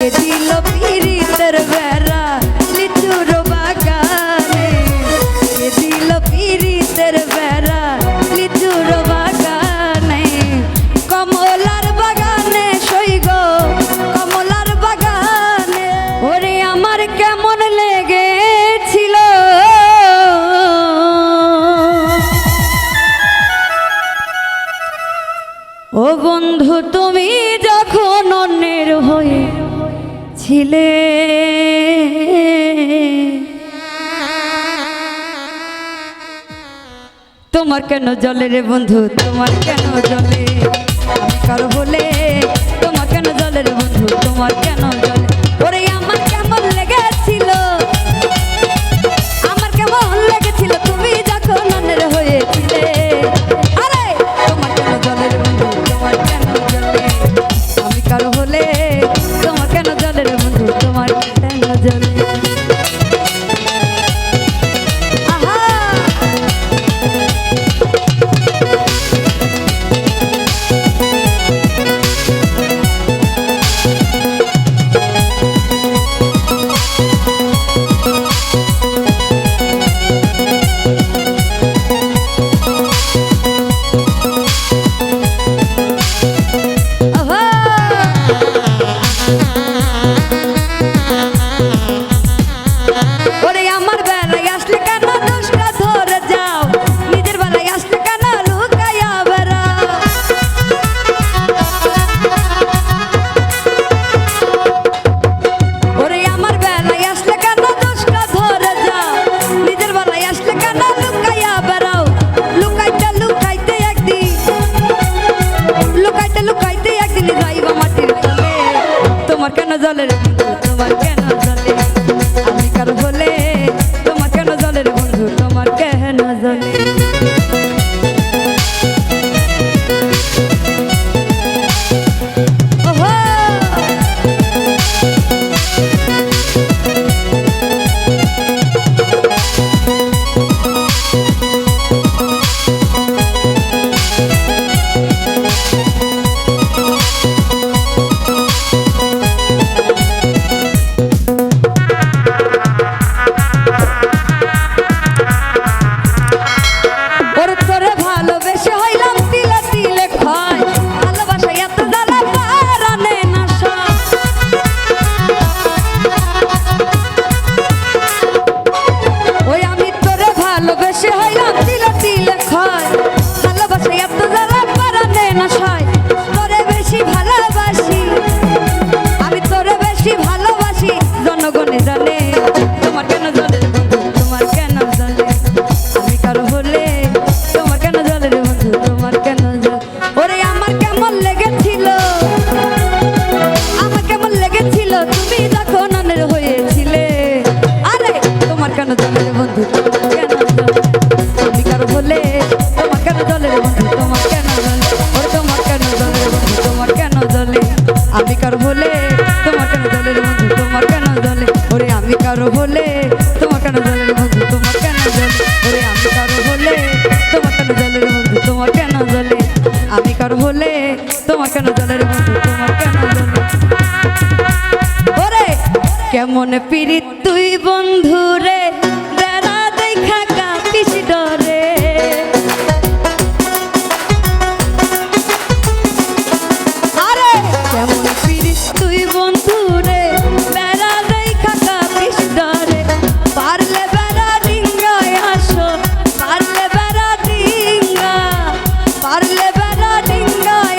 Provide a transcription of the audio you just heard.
দিল পীড়িতর বেড়া লিচুর বেড়া কমলার বাগানে সই গো, কমলার বাগানে। ওরে আমার কেমন লেগেছিল। ও বন্ধু, তুমি যখন ছিলে। তোমার কেন জলে রে বন্ধু? তোমার কেন জলে? কারও বলে তোমার কেন জলে রে বন্ধু? তোমার কেন জলে? জলের কারও বলে তোমার কেন জলের বন্ধু তোমার কেন জলে? ওরে, আমি কারও বলে তোমার কেন জলের বন্ধু তোমার কেন জলে? আমি কারও বলে তোমার কেন জলের বন্ধু তোমার কেন জলে? ওরে, কেমন পীড়িত তুই বন্ধু রে টিঙ্গায়